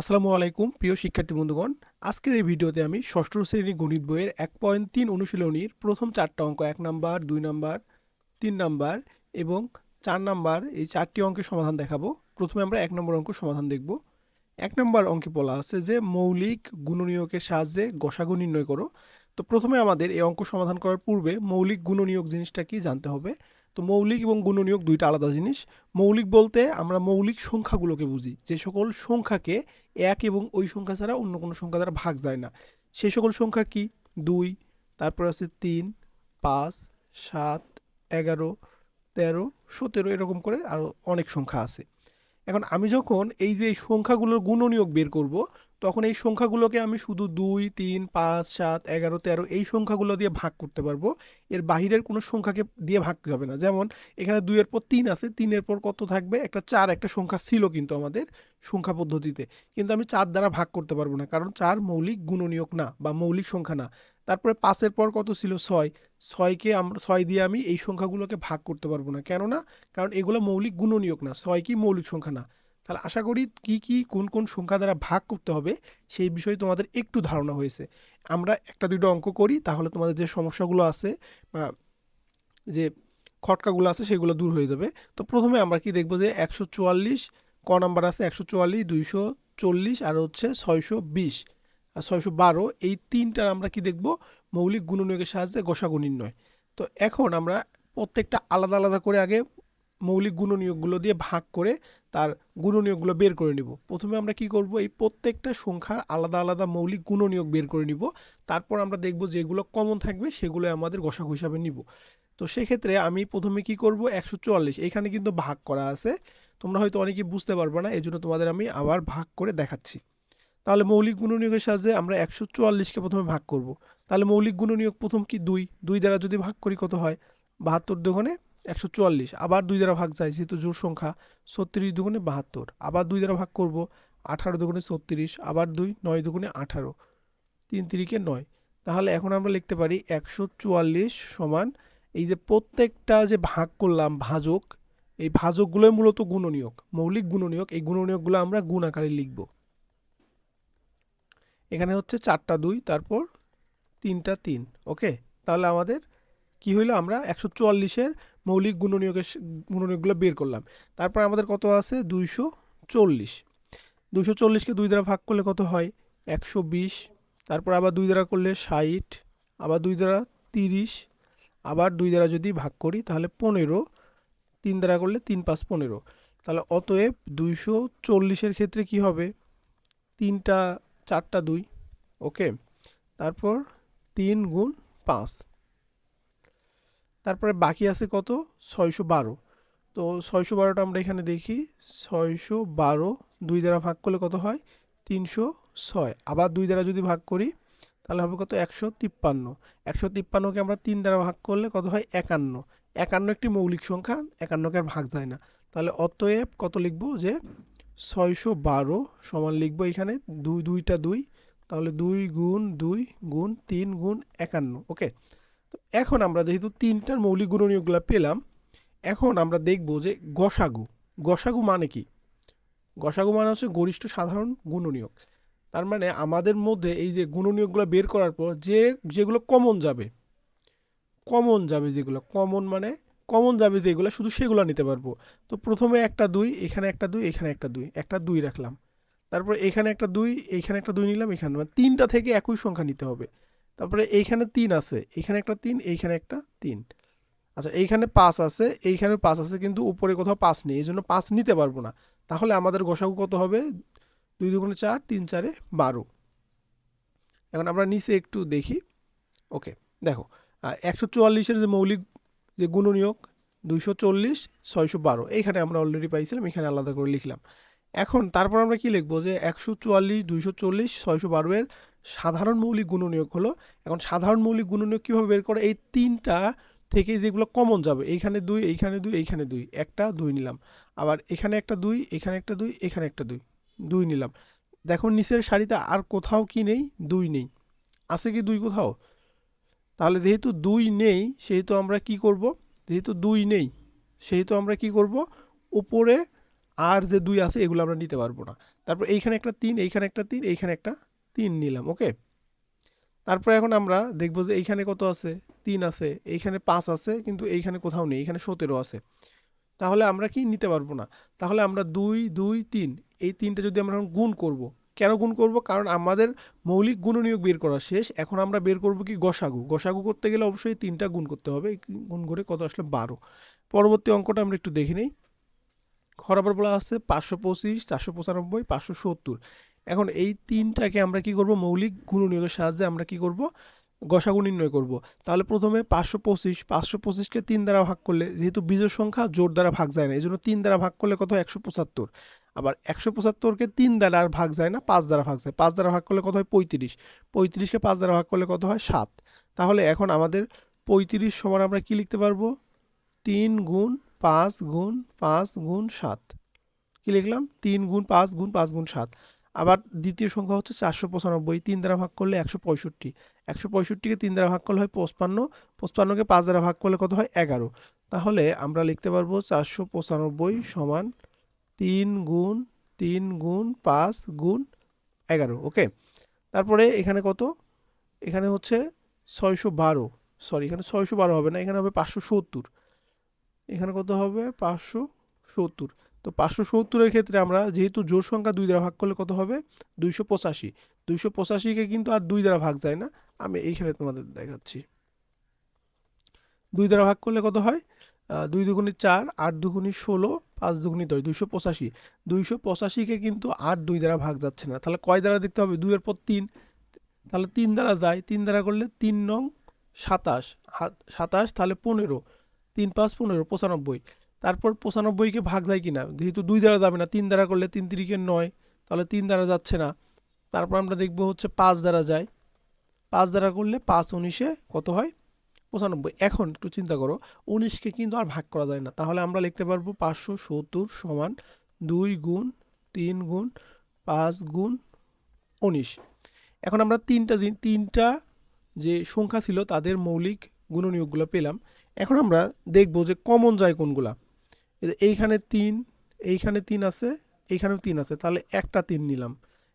আসসালামু আলাইকুম, প্রিয় শিক্ষার্থী বন্ধুগণ। আজকের এই ভিডিওতে আমি ষষ্ঠ শ্রেণি গণিত বইয়ের এক পয়েন্ট তিন অনুশীলনীর প্রথম চারটা অঙ্ক, এক নাম্বার, দুই নাম্বার, তিন নাম্বার এবং চার নাম্বার এই চারটি অঙ্কের সমাধান দেখাবো। প্রথমে আমরা এক নম্বর অঙ্ক সমাধান দেখব। এক নম্বর অঙ্কে বলা আছে যে, মৌলিক গুণনীয়কের সাহায্যে গসাগু নির্ণয় করো। তো প্রথমে আমাদের এই অঙ্ক সমাধান করার পূর্বে মৌলিক গুণনীয়ক জিনিসটা কি জানতে হবে? তো মৌলিক এবং গুণনীয়ক দুইটা আলাদা জিনিস। মৌলিক বলতে আমরা মৌলিক সংখ্যাগুলোকে বুঝি। যে সকল সংখ্যাকে এক এবং ওই সংখ্যা ছাড়া অন্য কোনো সংখ্যা দ্বারা ভাগ যায় না। সে সকল সংখ্যা কি? দুই, তারপর আছে তিন, পাঁচ, সাত, এগারো, তেরো, সতেরো এরকম করে আরও অনেক সংখ্যা আছে। এখন আমি যখন এই যে সংখ্যাগুলোর গুণনীয়ক বের করব, তখন এই সংখ্যাগুলোকে আমি শুধু দুই, তিন, পাঁচ, সাত, এগারো, তেরো এই সংখ্যাগুলো দিয়ে ভাগ করতে পারব। এর বাহিরের কোনো সংখ্যাকে দিয়ে ভাগ যাবে না। যেমন এখানে দুইয়ের পর তিন আছে, তিনের পর কত থাকবে? একটা চার একটা সংখ্যা ছিল কিন্তু আমাদের সংখ্যা পদ্ধতিতে। কিন্তু আমি চার দ্বারা ভাগ করতে পারব না, কারণ চার মৌলিক গুণনীয়ক না বা মৌলিক সংখ্যা না। তারপরে পাঁচের পর কত ছিল? ছয়। ছয়কে আমরা, ছয় দিয়ে আমি এই সংখ্যাগুলোকে ভাগ করতে পারব না। কেননা, কারণ এগুলো মৌলিক গুণনীয়ক না, ছয় কি মৌলিক সংখ্যা না। তাহলে আশা করি কি কি, কোন কোন সংখ্যা দ্বারা ভাগ করতে হবে সেই বিষয়ে তোমাদের একটু ধারণা হয়েছে। আমরা একটা দুটো অঙ্ক করি, তাহলে তোমাদের যে সমস্যাগুলো আছে বা যে খটকাগুলো আছে সেগুলো দূর হয়ে যাবে। তো প্রথমে আমরা কি দেখব যে একশো চুয়াল্লিশ, ক নাম্বার আছে একশো চুয়াল্লিশ, দুইশো চল্লিশ আর হচ্ছে ছয়শো বিশ। ছয়শো বারো, এই তিনটার আমরা কি দেখব? মৌলিক গুণনীয়কের সাহায্যে গোসাগু নির্ণয়। তো এখন আমরা প্রত্যেকটা আলাদা আলাদা করে আগে মৌলিক গুণনীয়কগুলো দিয়ে ভাগ করে তার গুণনীয়কগুলো বের করে নিব। প্রথমে আমরা কি করব? এই প্রত্যেকটা সংখ্যার আলাদা আলাদা মৌলিক গুণনীয়ক বের করে নিব। তারপর আমরা দেখব যেগুলো কমন থাকবে সেগুলো আমাদের গোসাগু হিসাবে নিব। তো সেক্ষেত্রে আমি প্রথমে কি করব? একশো চুয়াল্লিশ এখানে কিন্তু ভাগ করা আছে। তোমরা হয়তো অনেকেই বুঝতে পারবে না এই জন্য তোমাদের আমি আবার ভাগ করে দেখাচ্ছি। তাহলে মৌলিক গুণনীয়কের সাহায্যে আমরা একশো চুয়াল্লিশকে প্রথমে ভাগ করব। তাহলে মৌলিক গুণনীয়ক প্রথম কি? দুই। দুই দ্বারা যদি ভাগ করি কত হয়? বাহাত্তর দুগুণে একশো চুয়াল্লিশ। আবার দুই দ্বারা ভাগ যায় যেহেতু জোর সংখ্যা ছত্রিশ দুগুণে বাহাত্তর। আবার দুই দ্বারা ভাগ করব আঠারো দুগুণে ছত্রিশ। আবার দুই, নয় দুগুণে আঠারো। তিন তিরিকে নয়। তাহলে এখন আমরা লিখতে পারি একশো চুয়াল্লিশ সমান এই যে প্রত্যেকটা যে ভাগ করলাম ভাজক, এই ভাজকগুলোই মূলত গুণনীয়ক, মৌলিক গুণনীয়ক। এই গুণনীয়কগুলো আমরা গুণ আকারে লিখব। এখানে হচ্ছে চারটা দুই, তারপর তিনটা তিন, ওকে? তাহলে আমাদের কি হইল? আমরা একশো চুয়াল্লিশের মৌলিক গুণনীয়কের স- গুণনীয়কগুলো বের করলাম। তারপর আমাদের কত আছে? দুইশো চল্লিশ। দুইশো চল্লিশকে দুই দ্বারা ভাগ করলে কত হয়? একশো বিশ। তারপর আবার দুই দ্বারা করলে ষাট। আবার দুই দ্বারা তিরিশ। আবার দুই দ্বারা যদি ভাগ করি, তাহলে পনেরো। তিন দ্বারা করলে তিন পাঁচ পনেরো। তাহলে অতএব দুইশো চল্লিশের ক্ষেত্রে কি হবে? তিনটা চারটা দুই। ওকে, তারপর তিন গুণ পাঁচ। তারপরে বাকি আছে কত? ছয়শো বারো। তো ছয়শো বারোটা আমরা এখানে দেখি, ছয়শো বারো দুই দ্বারা ভাগ করলে কত হয়? তিনশো ছয়। আবার দুই দ্বারা যদি ভাগ করি, তাহলে হবে কত? একশো তিপ্পান্ন। একশো তিপ্পান্নকে আমরা তিন দ্বারা ভাগ করলে কত হয়? একান্ন। একান্ন একটি মৌলিক সংখ্যা, একান্নকে আর ভাগ যায় না। তাহলে অতএব কত লিখব? যে ছয়শো বারো সমান লিখব এখানে দুই, দুইটা দুই, তাহলে দুই গুণ দুই গুণ তিন গুণ একান্ন, ওকে? তো এখন আমরা যেহেতু তিনটার মৌলিক গুণনীয়কগুলো পেলাম, এখন আমরা দেখব যে গসাগু গসাগু মানে কি? গসাগু মানে হচ্ছে গরিষ্ঠ সাধারণ গুণনীয়ক, তার মানে আমাদের মধ্যে এই যে গুণনীয়কগুলো বের করার পর যে, যেগুলো কমন যাবে কমন যাবে যেগুলো কমন মানে কমন যাবে যেগুলো শুধু সেগুলো নিতে পারব। তো প্রথমে একটা দুই, এখানে একটা দুই, এখানে একটা দুই একটা দুই রাখলাম। তারপরে এখানে একটা দুই এইখানে একটা দুই নিলাম, এখানে মানে তিনটা থেকে একই সংখ্যা নিতে হবে। তারপরে এইখানে তিন আছে এইখানে একটা তিন, এইখানে একটা তিন। আচ্ছা এইখানে পাঁচ আছে, এইখানে পাঁচ আছে, কিন্তু উপরে কোথাও পাঁচ নেই, এই জন্য পাঁচ নিতে পারব না। তাহলে আমাদের গোসাগু কত হবে? দুই দুগুণে চার, তিন চারে বারো। এখন আমরা নিচে একটু দেখি। ওকে, দেখো একশো চুয়াল্লিশের যে মৌলিক যে গুণনীয়ক দুইশো চল্লিশ, ছয়শো বারো। এইখানে আমরা অলরেডি পাইছিলাম, এখানে আলাদা করে লিখলাম। এখন তারপর আমরা কি লিখব যে একশো চুয়াল্লিশ, দুইশো চল্লিশ, ছয়শো বারো এর সাধারণ মৌলিক গুণনীয়ক হলো, এখন সাধারণ মৌলিক গুণনীয়ক কীভাবে বের করে? এই তিনটা থেকে যেগুলো কমন যাবে, এইখানে দুই এইখানে দুই এইখানে দুই, একটা, দুই নিলাম। আবার এখানে একটা দুই, এখানে একটা দুই, এখানে একটা দুই দুই নিলাম। দেখো নিচের সারিতে আর কোথাও কি নেই? দুই নেই। আছে কি দুই কোথাও? তাহলে যেহেতু দুই নেই, সেহেতু আমরা কি করব? যেহেতু দুই নেই, সেহেতু আমরা কি করব? উপরে আর যে দুই আছে, এগুলো আমরা নিতে পারব না। তারপর এইখানে একটা তিন, এইখানে একটা তিন, এইখানে একটা তিন নিলাম, ওকে? তারপরে এখন আমরা দেখব যে এইখানে কত আছে? তিন আছে, এইখানে পাঁচ আছে, কিন্তু এইখানে কোথাও নেই এখানে সতেরো আছে। তাহলে আমরা কি নিতে পারব না? তাহলে আমরা দুই দুই, তিন, এই তিনটা যদি আমরা এখন গুণ করব কেন গুণ করব? কারণ আমাদের মৌলিক গুণনীয়ক বের করা শেষ। এখন আমরা বের করব কি গসাগু। গসাগু করতে গেলে অবশ্যই তিনটা গুণ করতে হবে। গুণ করে কত আসলে? বারো। পরবর্তী অঙ্কটা আমরা একটু দেখে নিই। খরাবার বলা আছে, পাঁচশো পঁচিশ, চারশো পঁচানব্বই, পাঁচশো সত্তর। এখন এই তিনটাকে আমরা কি করব? মৌলিক গুণনীয়কের সাহায্যে আমরা কি করব? গসাগু নির্ণয় করব। তাহলে প্রথমে পাঁচশো পঁচিশ, পাঁচশো পঁচিশকে তিন দ্বারা ভাগ করলে যেহেতু বীজের সংখ্যা জোর দ্বারা ভাগ যায় না এই জন্য তিন দ্বারা ভাগ করলে কত একশো পঁচাত্তর। আবার একশো পঁচাত্তরকে তিন দ্বারা আর ভাগ যায় না, পাঁচ দ্বারা ভাগ যায়। পাঁচ দ্বারা ভাগ করলে কত হয়? পঁয়ত্রিশ। পঁয়ত্রিশকে পাঁচ দ্বারা ভাগ করলে কত হয়? সাত। তাহলে এখন আমাদের পঁয়ত্রিশ সমান আমরা কি লিখতে পারব? তিন গুণ পাঁচ গুণ পাঁচ গুণ সাত। কি লিখলাম? তিন গুণ পাঁচ গুণ পাঁচ গুণ সাত। আবার দ্বিতীয় সংখ্যা হচ্ছে চারশো পঁচানব্বই, তিন দ্বারা ভাগ করলে একশো পঁয়ষট্টি। একশো পঁয়ষট্টিকে তিন দ্বারা ভাগ করলে হয় পঁচপান্ন, পঁচপান্নকে পাঁচ দ্বারা ভাগ করলে কত হয় এগারো। তাহলে আমরা লিখতে পারব চারশো পঁচানব্বই সমান তিন গুণ তিন গুণ পাঁচ গুণ এগারো, ওকে? তারপরে এখানে কত? এখানে হচ্ছে ছয়শো বারো, সরি, এখানে ছয়শো বারো হবে না, এখানে হবে পাঁচশো সত্তর। এখানে কত হবে? পাঁচশো সত্তর। তো পাঁচশো সত্তরের ক্ষেত্রে আমরা যেহেতু জোর সংখ্যা দুই দ্বারা ভাগ করলে কত হবে? দুইশো পঁচাশি। দুইশো পঁচাশিকে কিন্তু আর দুই দ্বারা ভাগ যায় না। আমি এইখানে তোমাদের দেখাচ্ছি। দুই দ্বারা ভাগ করলে কত হয়? দুই দুগুণি চার, আট দুগুণি ষোলো, পাঁচ দুগুণি দশ, দুইশো পঁচাশি। দুইশো পঁচাশিকে কিন্তু আট দুই দ্বারা ভাগ যাচ্ছে না। তাহলে কয় দ্বারা দেখতে হবে? দুইয়ের পর তিন। তাহলে তিন দ্বারা যায়। তিন দ্বারা করলে তিন নং সাতাশ। সাতাশ তাহলে পনেরো। তিন পাঁচ পনেরো, পঁচানব্বই। তারপর পঁচানব্বইকে ভাগ যায় কিনা? যেহেতু দুই দ্বারা যাবে না, তিন দ্বারা করলে তিন তিরিকে নয়, তাহলে তিন দ্বারা যাচ্ছে না। তারপর আমরা দেখব হচ্ছে পাঁচ দ্বারা যায়। পাঁচ দ্বারা করলে পাঁচ উনিশে কত হয়? পঁচানব্বই। এখন একটু চিন্তা করো, উনিশকে কিন্তু আর ভাগ করা যায় না। তাহলে আমরা লিখতে পারব পাঁচশো সত্তর সমান দুই গুণ তিন গুণ পাঁচ গুণ উনিশ। এখন আমরা তিনটা তিনটা যে সংখ্যা ছিল, তাদের মৌলিক গুণনীয়কগুলো পেলাম। এখন আমরা দেখব যে কমন যায় কোনগুলা। এইখানে তিন এইখানে তিন আছে, এইখানেও তিন আছে, তাহলে একটা তিন নিলাম।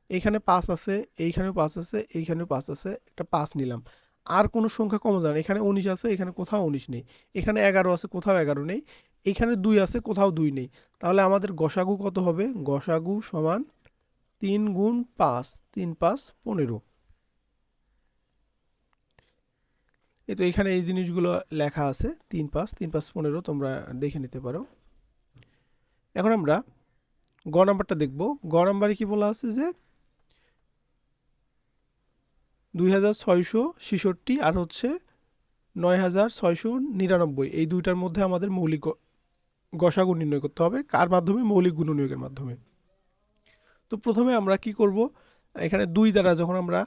এইখানে পাঁচ আছে, এইখানেও পাঁচ আছে, এইখানেও পাঁচ আছে, একটা পাঁচ নিলাম। আর কোনো সংখ্যা কমন যায় না, এখানে উনিশ আছে, এখানে কোথাও উনিশ নেই। এখানে এগারো আছে, কোথাও এগারো নেই। এখানে দুই আছে, কোথাও দুই নেই। তাহলে আমাদের গসাগু কত হবে? গসাগু সমান তিন গুণ পাঁচ, তিন পাঁচ পনেরো। এই তো এখানে এই জিনিসগুলো লেখা আছে, তিন পাঁচ তিন পাঁচ পনেরো তোমরা দেখে নিতে পারো। এখন আমরা গ নাম্বারটা দেখব। গ নাম্বারে কি বলা আছে যে দুই হাজার ছয়শো ছেষট্টি আর হচ্ছে নয় হাজার ছয়শো নিরানব্বই। এই দুইটার মধ্যে আমাদের মৌলিক গসাগু নির্ণয় করতে হবে। কার মাধ্যমে? মৌলিক গুণনীয়কের মাধ্যমে। তো প্রথমে আমরা কি করব? এখানে দুই দ্বারা যখন আমরা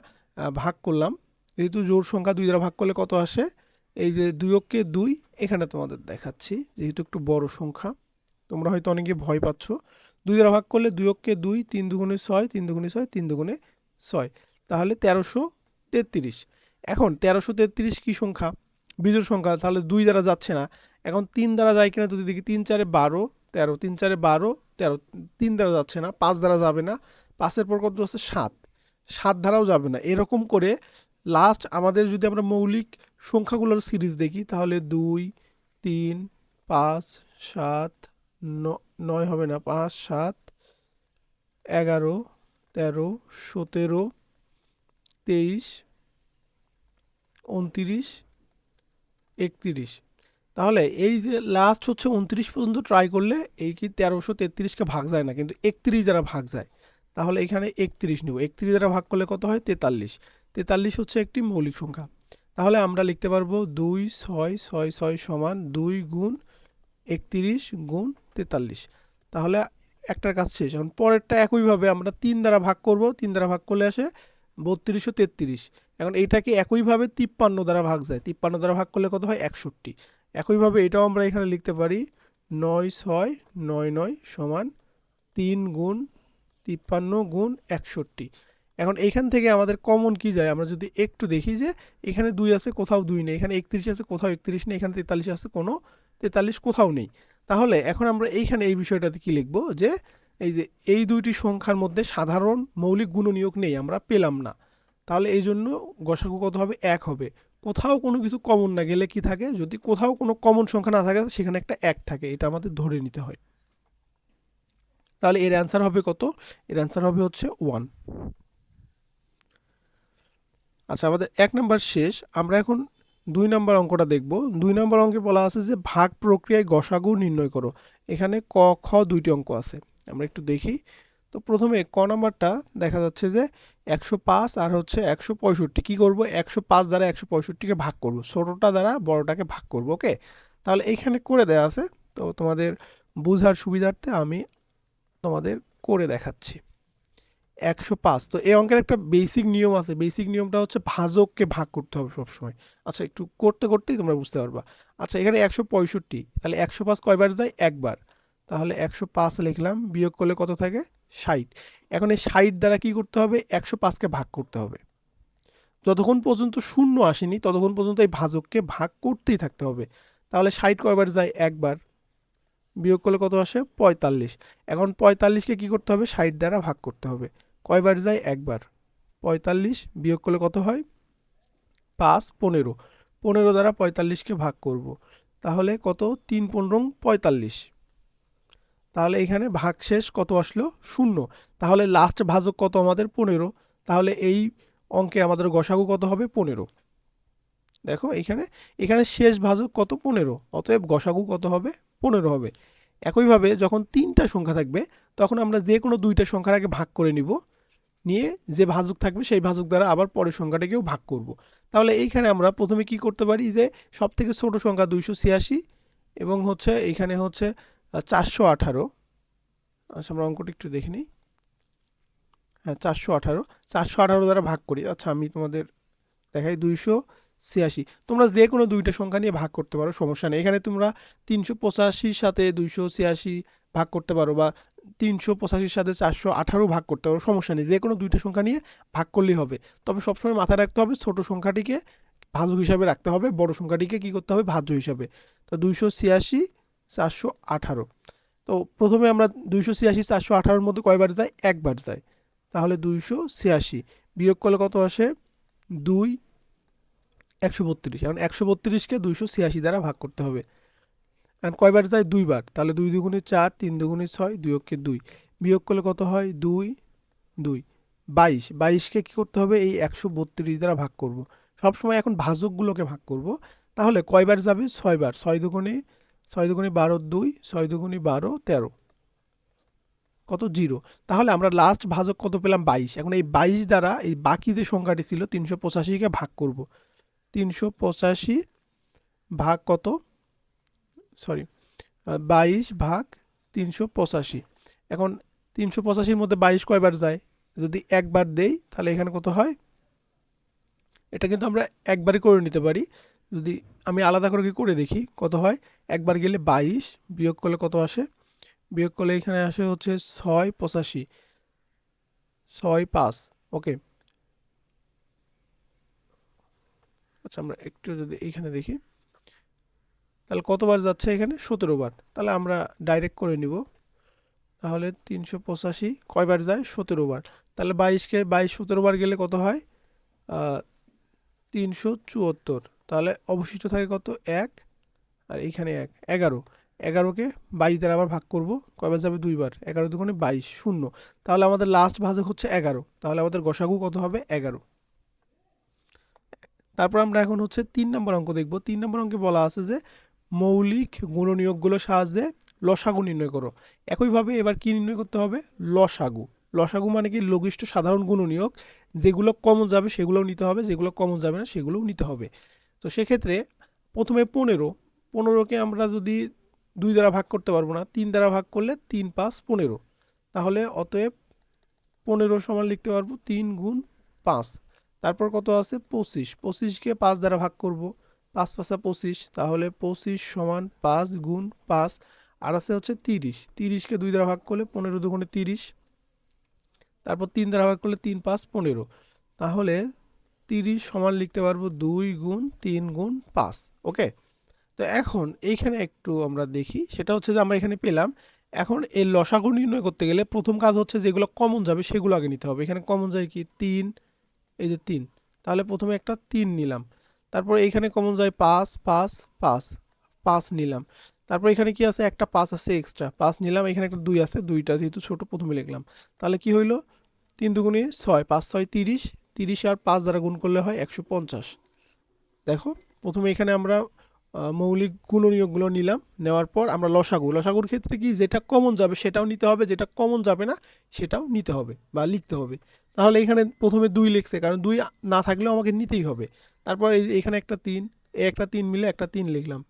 ভাগ করলাম, যেহেতু জোর সংখ্যা দুই দ্বারা ভাগ করলে কত আসে? এই যে দুইকে দুই, এখানে তোমাদের দেখাচ্ছি, যেহেতু একটু বড় সংখ্যা। তোমরা হয়তো অনেকে ভয় পাচ্ছ। দুই দ্বারা ভাগ করলে দুইকে দুই, তিন দুগুণে ছয়, তিন দুগুণে ছয়, তিন দুগুণে ছয়। তাহলে তেরোশো তেত্রিশ। এখন তেরোশো তেত্রিশ কী সংখ্যা? বিজোড় সংখ্যা, তাহলে দুই দ্বারা যাচ্ছে না। এখন তিন দ্বারা যায় কিনা যদি দেখি, তিন চারে বারো, তেরো, তিন চারে বারো, তেরো, তিন দ্বারা যাচ্ছে না, পাঁচ দ্বারা যাবে না, পাঁচের পর কত আছে সাত। সাত দ্বারাও যাবে না। এরকম করে লাস্ট আমাদের যদি আমরা মৌলিক সংখ্যাগুলোর সিরিজ দেখি, তাহলে দুই, তিন, পাঁচ, সাত নয় হবে না, পাঁচ, সাত, এগারো, তেরো, সতেরো, তেইশ, উনতিরিশ, একত্রিশ। তাহলে এই যে লাস্ট হচ্ছে উনত্রিশ পর্যন্ত ট্রাই করলে এই কি তেরোশো তেত্রিশকে ভাগ যায় না, কিন্তু একত্রিশ দ্বারা ভাগ যায়। তাহলে এখানে একত্রিশ নিব। একত্রিশ দ্বারা ভাগ করলে কত হয়? তেতাল্লিশ। তেতাল্লিশ হচ্ছে একটি মৌলিক সংখ্যা। তাহলে আমরা লিখতে পারব দুই, ছয় ছয় ছয় সমান দুই গুণ একত্রিশ গুণ তেতাল্লিশ। তাহলে একটার কাজ শেষ। এখন পরেরটা একইভাবে আমরা তিন দ্বারা ভাগ করব। তিন দ্বারা ভাগ করলে আসে বত্রিশশো তেত্রিশ। এখন এইটাকে একইভাবে তিপ্পান্ন দ্বারা ভাগ যায়? তিপ্পান্ন দ্বারা ভাগ করলে কত হয়? একষট্টি। একইভাবে এটাও আমরা এখানে লিখতে পারি নয় ছয় নয় নয় সমান তিন গুণ তিপ্পান্ন গুণ একষট্টি। এখন এইখান থেকে আমাদের কমন কি যায়? আমরা যদি একটু দেখি যে এখানে দুই আছে, কোথাও দুই নেই। এখানে একত্রিশ আছে, কোথাও একত্রিশ নেই। এখানে তেতাল্লিশ আছে, কোনো তেতাল্লিশ কোথাও নেই। তাহলে এখন আমরা এইখানে এই বিষয়টাতে কি লিখব? যে এই যে এই দুইটি সংখ্যার মধ্যে সাধারণ মৌলিক গুণনীয়ক নেই, আমরা পেলাম না। তাহলে এই জন্য গসাগু কত হবে? এক হবে। কোথাও কোনো কিছু কমন না গেলে কি থাকে? যদি কোথাও কোনো কমন সংখ্যা না থাকে, সেখানে একটা এক থাকে। এটা আমাদের ধরে নিতে হয়। তাহলে এর অ্যান্সার হবে কত? এর অ্যান্সার হবে হচ্ছে ওয়ান আচ্ছা আমাদের এক নাম্বার শেষ। আমরা এখন দুই নম্বর অঙ্কটা দেখব। দুই নম্বর অঙ্কে বলা আছে যে, ভাগ প্রক্রিয়ায় গসাগু নির্ণয় করো। এখানে ক, খ দুইটি অঙ্ক আছে। আমরা একটু দেখি। তো প্রথমে ক নাম্বারটা দেখা যাচ্ছে যে, একশো পাঁচ আর হচ্ছে একশো পঁয়ষট্টি। কী করব? একশো পাঁচ দ্বারা একশো পঁয়ষট্টিকে ভাগ করব। ছোটোটা দ্বারা বড়টাকে ভাগ করব, ওকে? তাহলে এইখানে করে দেওয়া আছে। তো তোমাদের বোঝার সুবিধার্থে আমি তোমাদের করে দেখাচ্ছি। একশো পাঁচ। তো এই অঙ্কের একটা বেসিক নিয়ম আছে। বেসিক নিয়মটা হচ্ছে ভাজককে ভাগ করতে হবে সবসময়। আচ্ছা একটু করতে করতেই তোমরা বুঝতে পারবা। আচ্ছা এখানে একশো পঁয়ষট্টি। তাহলে একশো পাঁচ কয়বার যায়? একবার। তাহলে একশো পাঁচ লিখলাম। বিয়োগ করলে কত থাকে? ষাট। এখন এই ষাট দ্বারা কি করতে হবে? একশো পাঁচকে ভাগ করতে হবে। যতক্ষণ পর্যন্ত শূন্য আসেনি, ততক্ষণ পর্যন্ত এই ভাজককে ভাগ করতেই থাকতে হবে। তাহলে ষাট কয়বার যায়? একবার। বিয়োগ করলে কত আসে? পঁয়তাল্লিশ। এখন পঁয়তাল্লিশকে কি করতে হবে? ষাট দ্বারা ভাগ করতে হবে। কয়বার যায়? একবার। পঁয়তাল্লিশ বিয়োগ করলে কত হয়? পাঁচ, পনেরো। পনেরো দ্বারা পঁয়তাল্লিশকে ভাগ করব। তাহলে কত? তিন পনেরো পঁয়তাল্লিশ। তাহলে এখানে ভাগ শেষ কত আসলো? শূন্য। তাহলে লাস্ট ভাজক কত আমাদের? পনেরো। তাহলে এই অঙ্কে আমাদের গসাগু কত হবে? পনেরো। দেখো, এখানে এখানে শেষ ভাজক কত? পনেরো। অতএব গসাগু কত হবে? পনেরো হবে। একইভাবে যখন তিনটা সংখ্যা থাকবে, তখন আমরা যে কোনো দুইটা সংখ্যার আগে ভাগ করে নিব। নিয়ে যে ভাজক থাকবে সেই ভাজক দ্বারা আবার পরের সংখ্যাটাকেও ভাগ করব। তাহলে এইখানে আমরা প্রথমে কি করতে পারি যে সব থেকে ছোটো সংখ্যা দুইশো ছিয়াশি এবং হচ্ছে এইখানে হচ্ছে চারশো আঠারো। আচ্ছা আমরা অঙ্কটা একটু দেখে নিই। হ্যাঁ চারশো আঠারো। চারশো আঠারো দ্বারা ভাগ করি। আচ্ছা আমি তোমাদের দেখাই, দুইশো ছিয়াশি। তোমরা যে কোনো দুইটা সংখ্যা নিয়ে ভাগ করতে পারো, সমস্যা নেই। এখানে তোমরা তিনশো পঁচাশির সাথে দুইশো ছিয়াশি ভাগ করতে পারো বা তিনশো পঁচাশির সাথে চারশো আঠারো ভাগ করতে পারো সমস্যা নেই। যে কোনো দুইটা সংখ্যা নিয়ে ভাগ করলেই হবে। তবে সবসময় মাথায় রাখতে হবে, ছোট সংখ্যাটিকে ভাজক হিসাবে রাখতে হবে, বড় সংখ্যাটিকে কী করতে হবে? ভাজ্য হিসাবে। তো দুইশো ছিয়াশি, চারশো আঠারো। তো প্রথমে আমরা দুইশো ছিয়াশি, চারশো আঠারোর মধ্যে কয়বার যায়? একবার যায়। তাহলে দুইশো ছিয়াশি। বিয়োগ করলে কত আসে? দুই, একশো বত্রিশ। এখন একশো বত্রিশকে দুইশো ছিয়াশি দ্বারা ভাগ করতে হবে। এখন কয়বার যায়? দুইবার। তাহলে দুই দুগুণে চার, তিন দুগুণে ছয়, দুই অক্ষে দুই। বিয়োগ করলে কত হয়? দুই দুই। বাইশ। বাইশকে কী করতে হবে? এই একশো বত্রিশ দ্বারা ভাগ করব। সবসময় এখন ভাজকগুলোকে ভাগ করব। তাহলে কয়বার যাবে? ছয়বার। ছয় দুগুণে ছয় দুগুণে বারো, দুই। ছয় দুগুণে বারো, তেরো। কত? জিরো। তাহলে আমরা লাস্ট ভাজক কত পেলাম? বাইশ। এখন এই বাইশ দ্বারা এই বাকি যে সংখ্যাটি ছিল, তিনশো পঁচাশিকে ভাগ করব। তিনশো পঁচাশি ভাগ কত? সরি বাইশ ভাগ তিনশো পঁচাশি। এখন তিনশো পঁচাশির মধ্যে বাইশ কয়বার যায়? যদি একবার দেই, তাহলে এখানে কত হয়? এটা কিন্তু আমরা একবারই করে নিতে পারি। যদি আমি আলাদা করে কি করে দেখি, কত হয়? একবার গেলে বাইশ, বিয়োগ করলে কত আসে? বিয়োগ করলে এখানে আসে হচ্ছে ছয় পঁচাশি। ছয় পাঁচ, ওকে। আচ্ছা আমরা একটু যদি এইখানে দেখি। তাহলে কতবার যাচ্ছে এখানে? সতেরো বার তাহলে আমরা ডাইরেক্ট করে নিব। তাহলে তিনশো পঁচাশি। কয়বার যায়? সতেরো বার তাহলে বাইশকে, বাইশ সতেরো বার গেলে কত হয়? তিনশো চুয়াত্তর। তাহলে অবশিষ্ট থাকে কত? এক। আর এইখানে এক। এগারো। এগারোকে বাইশ দ্বারা আবার ভাগ করব। কয়বার যাবে? দুইবার। এগারো দুগুণে বাইশ, শূন্য। তাহলে আমাদের লাস্ট ভাজক হচ্ছে এগারো। তাহলে আমাদের গসাগু কত হবে? এগারো। তারপর আমরা এখন হচ্ছে তিন নম্বর অঙ্ক দেখব। তিন নম্বর অঙ্কে বলা আছে যে মৌলিক গুণনীয়কগুলোর সাহায্যে লসাগু নির্ণয় করো। একইভাবে এবার কি নির্ণয় করতে হবে? লসাগু। লসাগু মানে কি? লঘিষ্ঠ সাধারণ গুণনীয়ক, যেগুলো কমন যাবে সেগুলোও নিতে হবে, যেগুলো কমন যাবে না সেগুলোও নিতে হবে। তো সেক্ষেত্রে প্রথমে পনেরো। পনেরোকে আমরা যদি দুই দ্বারা ভাগ করতে পারব না, তিন দ্বারা ভাগ করলে তিন পাঁচ পনেরো। তাহলে অতএব পনেরো সমান লিখতে পারব তিন গুণ পাঁচ। তারপর কত আছে? পঁচিশ। পঁচিশকে পাঁচ দ্বারা ভাগ করব। পাঁচ পাঁচা পঁচিশ, তাহলে পঁচিশ সমান পাঁচ গুণ পাঁচ, আর আছে হচ্ছে তিরিশ। তিরিশকে দুই দ্বারা ভাগ করলে পনেরো দুগুণে তিরিশ, তারপর তিন দ্বারা ভাগ করলে তিন পাঁচ পনেরো। তাহলে তিরিশ সমান লিখতে পারব দুই গুণ তিন গুণ পাঁচ, ওকে? তো এখন এইখানে একটু আমরা দেখি, সেটা হচ্ছে যে আমরা এখানে পেলাম, এখন এই লসাগু নির্ণয় করতে গেলে প্রথম কাজ হচ্ছে যেগুলো কমন যাবে সেগুলো আগে নিতে হবে। এখানে কমন যায় কি? তিন, এই যে তিন। তাহলে প্রথমে একটা তিন নিলাম। তারপর এইখানে কমন যায় পাঁচ পাঁচ পাঁচ পাঁচ নিলাম। তারপর এখানে কি আছে? একটা পাঁচ আছে এক্সট্রা পাঁচ নিলাম, এখানে একটা দুই আছে, দুইটা যেহেতু ছোট প্রথমে লিখলাম। তাহলে কি হইল? তিন দুগুণে ছয়, পাঁচ, ছয়, তিরিশ। তিরিশ আর পাঁচ দ্বারা গুণ করলে হয় একশো পঞ্চাশ। দেখো, প্রথমে এখানে আমরা মৌলিক গুণনীয়কগুলো নিলাম। নেওয়ার পর আমরা লসাগু। লসাগুর ক্ষেত্রে কি? যেটা কমন যাবে সেটাও নিতে হবে, যেটা কমন যাবে না, সেটাও নিতে হবে বা লিখতে হবে। তাহলে এখানে প্রথমে দুই লিখছে, কারণ দুই না থাকলেও আমাকে নিতেই হবে। তারপর এই এখানে একটা তিন, এই একটা তিন মিলে একটা তিন লিখলাম।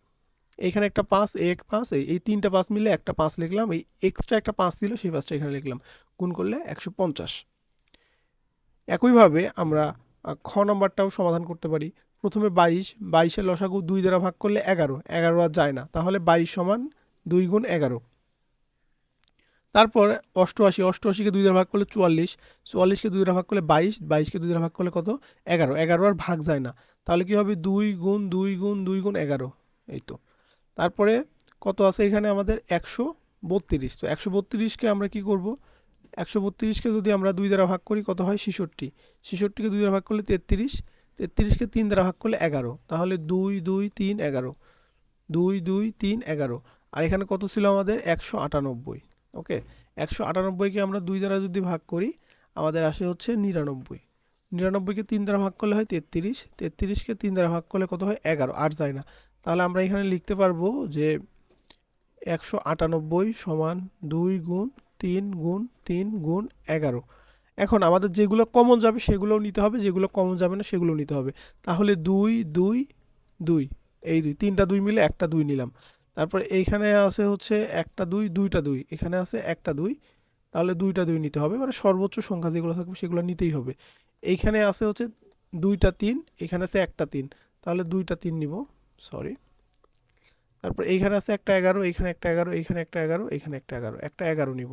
এখানে একটা পাঁচ, এই এক পাঁচ, এই তিনটা পাঁচ মিলে একটা পাঁচ লিখলাম, এই এক্সট্রা একটা পাঁচ ছিল, সেই পাঁচটা এখানে লিখলাম। গুণ করলে একশো পঞ্চাশ। একইভাবে আমরা খ নম্বরটাও সমাধান করতে পারি। প্রথমে বাইশ, বাইশের লসাগু দুই দ্বারা ভাগ করলে এগারো এগারো আর যায় না। তাহলে বাইশ সমান দুই গুণ এগারো। তারপর অষ্টআশি অষ্টআশিকে দুই দ্বারা ভাগ করলে চুয়াল্লিশ চুয়াল্লিশকে দুই দ্বারা ভাগ করলে বাইশ বাইশকে দুই দ্বারা ভাগ করলে কত? এগারো। এগারো আর ভাগ যায় না। তাহলে কী হবে? দুই গুণ দুই গুণ দুই গুণ এগারো। এই তো। তারপরে কত আছে এখানে আমাদের? একশো বত্রিশ। তো একশো বত্রিশকে আমরা কি করব? একশো বত্রিশকে যদি আমরা দুই দ্বারা ভাগ করি, কত হয়? ছেষট্টি। ছেষট্টিকে দুই দ্বারা ভাগ করলে তেত্রিশ। তেত্রিশকে তিন দ্বারা ভাগ করলে এগারো। তাহলে দুই দুই, তিন, এগারো। দুই দুই, তিন, এগারো। আর এখানে কত ছিল আমাদের? একশো আটানব্বই। ওকে? একশো আটানব্বইকে আমরা দুই দ্বারা যদি ভাগ করি, আমাদের আসে হচ্ছে নিরানব্বই। নিরানব্বইকে তিন দ্বারা ভাগ করলে হয় তেত্রিশ। তেত্রিশকে তিন দ্বারা ভাগ করলে কত হয়? এগারো। আর যায় না। তাহলে আমরা এখানে লিখতে পারব যে একশো আটানব্বই সমান দুই গুণ তিন গুণ তিন গুণ এগারো। এখন আমাদের যেগুলো কমন যাবে, সেগুলোও নিতে হবে। যেগুলো কমন যাবে না, সেগুলো নিতে হবে। তাহলে দুই দুই দুই। এই দুই। তিনটা দুই মিলে একটা দুই নিলাম। তারপর এইখানে আছে হচ্ছে একটা দুই, দুইটা দুই। এখানে আছে একটা দুই, তাহলে দুইটা দুই নিতে হবে। মানে সর্বোচ্চ সংখ্যা যেগুলো থাকবে সেগুলো নিতেই হবে। এইখানে আছে হচ্ছে দুইটা তিন, এখানে আছে একটা তিন। তাহলে দুইটা তিন নিব সরি তারপর এইখানে আছে একটা এগারো এইখানে একটা এগারো এইখানে একটা এগারো এইখানে একটা এগারো একটা এগারো নিব।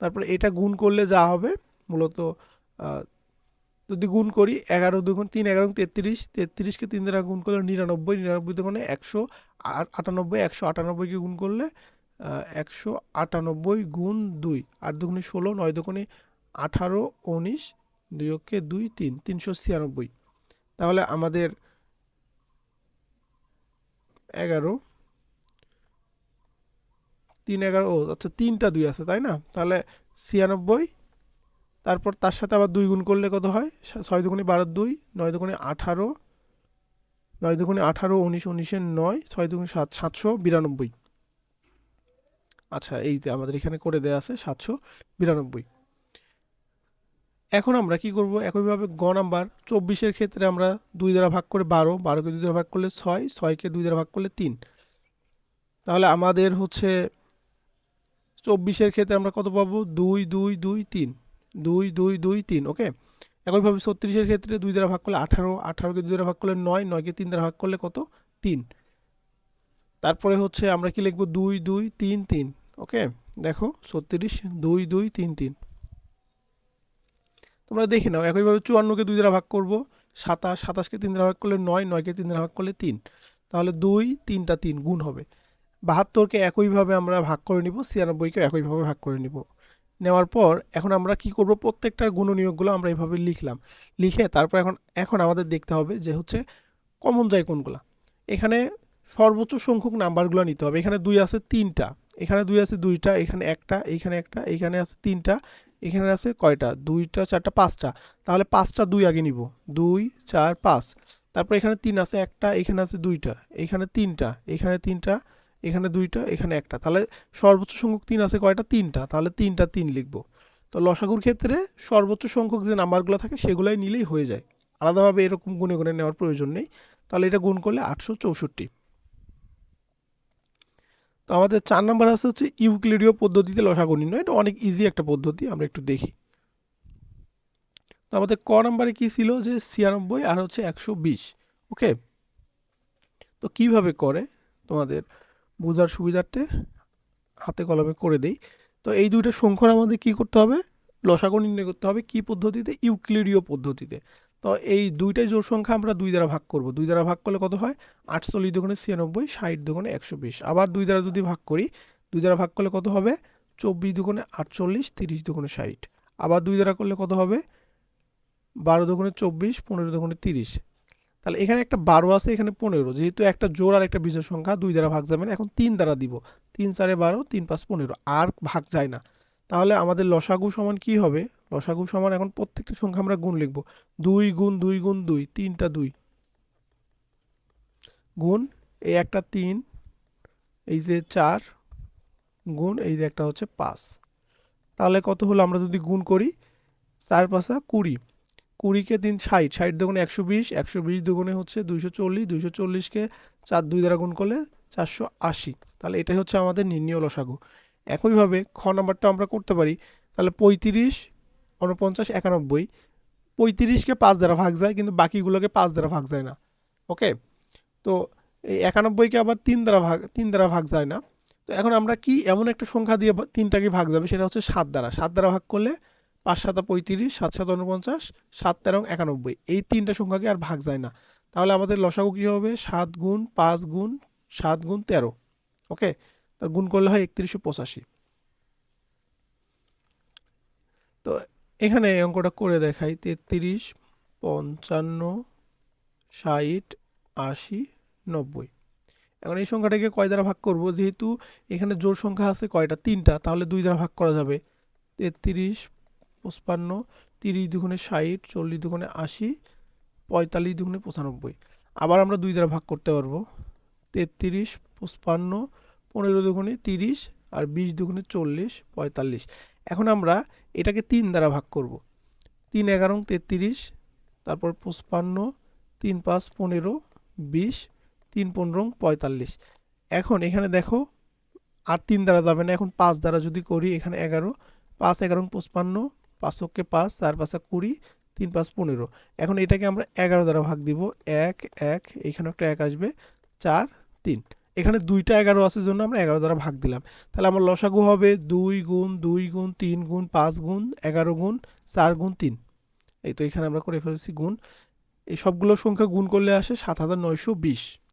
তারপর এটা গুণ করলে যা হবে, মূলত যদি গুণ করি এগারো দুগুণ তিন, এগারো তেত্রিশ, তেত্রিশকে তিন দ্বারা গুণ করলে নিরানব্বই নিরানব্বই দুগুণে একশো আটানব্বই, একশো আটানব্বইকে গুণ করলে একশো আটানব্বই গুণ দুই, আট দুগুণে ষোলো, নয় দুগুণে আঠারো, উনিশ দুই অক্ষে দুই, তিন, তিনশো ছিয়ানব্বই। তাহলে আমাদের এগারো, তিন, এগারো, ও আচ্ছা তিনটা দুই আছে, তাই না? তাহলে ছিয়ানব্বই তারপর তার সাথে আবার দুই গুণ করলে কত হয়? ছয় দুগুণে বারো দুই, নয় দুগুণে আঠারো, নয় দুগুণে আঠারো, উনিশ উনিশের নয়, ছয় দুগুণে সাত, সাতশো বিরানব্বই। আচ্ছা এই যে আমাদের এখানে করে দেওয়া আছে সাতশো বিরানব্বই। এখন আমরা কি করব? একইভাবে গ নাম্বার, চব্বিশের ক্ষেত্রে আমরা দুই দ্বারা ভাগ করে বারো, বারোকে দুই দ্বারা ভাগ করলে ছয়, ছয়কে দুই দ্বারা ভাগ করলে তিন। তাহলে আমাদের হচ্ছে চব্বিশের ক্ষেত্রে আমরা কত পাবো? দুই দুই দুই, তিন। দুই দুই দুই, তিন, ওকে? একইভাবে ছত্রিশের ক্ষেত্রে দুই দ্বারা ভাগ করলে আঠারো, আঠারোকে দুই দ্বারা ভাগ করলে নয়, নয়কে তিন দ্বারা ভাগ করলে কত? তিন। তারপরে হচ্ছে আমরা কি লিখব? দুই দুই, তিন তিন, ওকে? দেখো, ছত্রিশ, দুই দুই, তিন তিন। তোমরা দেখে নাও, একইভাবে চুয়ান্নকে দুই দ্বারা ভাগ করব, সাতাশ, সাতাশকে তিন দ্বারা ভাগ করলে নয়, নয়কে তিন দ্বারা ভাগ করলে তিন। তাহলে দুই, তিনটা তিন গুণ হবে। বাহাত্তরকে একইভাবে আমরা ভাগ করে নিব ছিয়ানব্বইকে একইভাবে ভাগ করে নিব। নেওয়ার পর এখন আমরা কি করব? প্রত্যেকটা গুণনীয়কগুলো আমরা এইভাবে লিখলাম। লিখে তারপর এখন এখন আমাদের দেখতে হবে যে হচ্ছে কমন যায় কোনগুলা। এখানে সর্বোচ্চ সংখ্যক নাম্বারগুলো নিতে হবে। এখানে দুই আছে তিনটা। এখানে দুই আছে দুইটা, এখানে একটা এখানে একটা, এখানে আছে তিনটা, এখানে আছে কয়টা? দুইটা, চারটা, পাঁচটা। তাহলে পাঁচটা দুই আগে নিব। দুই, চার, পাঁচ। তারপর এখানে তিন আছে একটা, এখানে আছে দুইটা। এখানে তিনটা এখানে তিনটা এখানে দুইটা, এখানে একটা। তাহলে সর্বোচ্চ সংখ্যক তিন আছে কয়টা? তিনটা। তাহলে তিনটা তিন লিখব। তো লসাগুর ক্ষেত্রে সর্বোচ্চ সংখ্যক যে নাম্বারগুলো থাকে, সেগুলোই নিলেই হয়ে যায়। আলাদাভাবে এরকম গুনে গুনে নেওয়ার প্রয়োজন নেই। তাহলে এটা গুণ করলে আটশো চৌষট্টি। তো আমাদের চার নাম্বার আছে হচ্ছে ইউক্লিডীয় পদ্ধতিতে লসাগু নির্ণয়। এটা অনেক ইজি একটা পদ্ধতি, আমরা একটু দেখি। তো আমাদের ক নাম্বারে কি ছিল? যে ছিয়ানব্বই আর হচ্ছে একশো বিশ। ওকে? তো কীভাবে করে তোমাদের? বোঝার সুবিধার্থে হাতে কলমে করে দেই। তো এই দুইটা সংখ্যার আমাদের কি করতে হবে? লসাগু নির্ণয় করতে হবে কি পদ্ধতিতে? ইউক্লিডীয় পদ্ধতিতে। তো এই দুইটাই জোর সংখ্যা আমরা দুই দ্বারা ভাগ করব। দুই দ্বারা ভাগ করলে কত হয়? আটচল্লিশ দোকানে ছিয়ানব্বই, ষাট দোকানে একশো বিশ। আবার দুই দ্বারা যদি ভাগ করি, দুই দ্বারা ভাগ করলে কত হবে? চব্বিশ দুগুণে আটচল্লিশ, তিরিশ দুগুণে ষাট। আবার দুই দ্বারা করলে কত হবে? বারো দুগুণে চব্বিশ, পনেরো দুগুণে তিরিশ। তাহলে এখানে একটা বারো আছে, এখানে পনেরো। যেহেতু একটা জোর আর একটা বিজয় সংখ্যা দুই দ্বারা ভাগ যাবে না, এখন তিন দ্বারা দিব। তিন চারে বারো, তিন পাঁচ পনেরো, আর ভাগ যায় না। তাহলে আমাদের লসাগু সমান কি হবে? লসাগু সমান এখন প্রত্যেকটা সংখ্যা আমরা গুণ লিখব। দুই গুণ দুই গুণ দুই, তিনটা দুই। গুণ এই একটা তিন, এই যে চার, গুণ এই যে একটা হচ্ছে পাঁচ। তাহলে কত হলো? আমরা যদি গুণ করি, চার পাঁচা কুড়ি। কুড়িকে তিন, ষাট। ষাট দুগুণে একশো বিশ একশো বিশ দুগুণে হচ্ছে দুইশো চল্লিশ, দুইশো চল্লিশকে চার দুই দ্বারা গুণ করলে চারশো আশি। তাহলে এটাই হচ্ছে আমাদের নির্ণীয় লসাগু। একইভাবে খ নাম্বারটা আমরা করতে পারি। তাহলে পঁয়ত্রিশ উনপঞ্চাশ একানব্বই। পঁয়ত্রিশকে পাঁচ দ্বারা ভাগ যায়, কিন্তু বাকিগুলোকে পাঁচ দ্বারা ভাগ যায় না। ওকে? তো এই একানব্বইকে আবার তিন দ্বারা ভাগ, তিন দ্বারা ভাগ যায় না। তো এখন আমরা কি এমন একটা সংখ্যা দিয়ে তিনটাকে ভাগ যাবে? সেটা হচ্ছে সাত দ্বারা। সাত দ্বারা ভাগ করলে পাঁচ সাতা পঁয়ত্রিশ সাত সাত উনপঞ্চাশ, সাত তেরো একানব্বই। এই তিনটা সংখ্যাকে আর ভাগ যায় না। তাহলে আমাদের লসাগু কী হবে? সাত গুণ পাঁচ গুণ সাত গুণ তেরো। ওকে? তা গুণ করলে হয় একত্রিশশো পঁচাশি। তো এখানে এই অঙ্কটা করে দেখাই। তেত্রিশ, পঞ্চান্ন, ষাট, আশি, নব্বই। এখন এই সংখ্যাটাকে কয় দ্বারা ভাগ করব? যেহেতু এখানে জোর সংখ্যা আছে কয়টা? তিনটা। তাহলে দুই দ্বারা ভাগ করা যাবে। তেত্রিশ পঁচপান্ন, তিরিশ দুগুণে ষাট, চল্লিশ দুগুণে আশি, পঁয়তাল্লিশ দুগুণে পঁচানব্বই। আবার আমরা দুই দ্বারা ভাগ করতে পারব। তেত্রিশ, পঁচপান্ন, পনেরো দুগুণে তিরিশ আর বিশ দুগুণে চল্লিশ, পঁয়তাল্লিশ। এখন আমরা এটাকে তিন দ্বারা ভাগ করব। তিন এগারো, তেত্রিশ, তারপর পঁচপান্ন, তিন পাঁচ, পনেরো, বিশ, তিন পনেরো, পঁয়তাল্লিশ। এখন এখানে দেখো, আর তিন দ্বারা যাবে না। এখন পাঁচ দ্বারা যদি করি এখানে এগারো, পাঁচ এগারো, পঁচপান্ন পাঁচশোকে পাঁচ, চার পাঁচা কুড়ি, তিন পাঁচ পনেরো। এখন এটাকে আমরা এগারো দ্বারা ভাগ দিব। এক এক এখানে একটা এক আসবে। চার, তিন। এখানে দুইটা এগারো আছে জন্য আমরা এগারো দ্বারা ভাগ দিলাম। তাহলে আমার লসাগু হবে দুই গুণ দুই গুণ, তিন গুণ, পাঁচ গুণ, এগারো গুণ, চার গুণ, তিন। এই তো এখানে আমরা করে ফেলছি গুণ। এই সবগুলো সংখ্যা গুণ করলে আসে সাত হাজার নয়শো বিশ।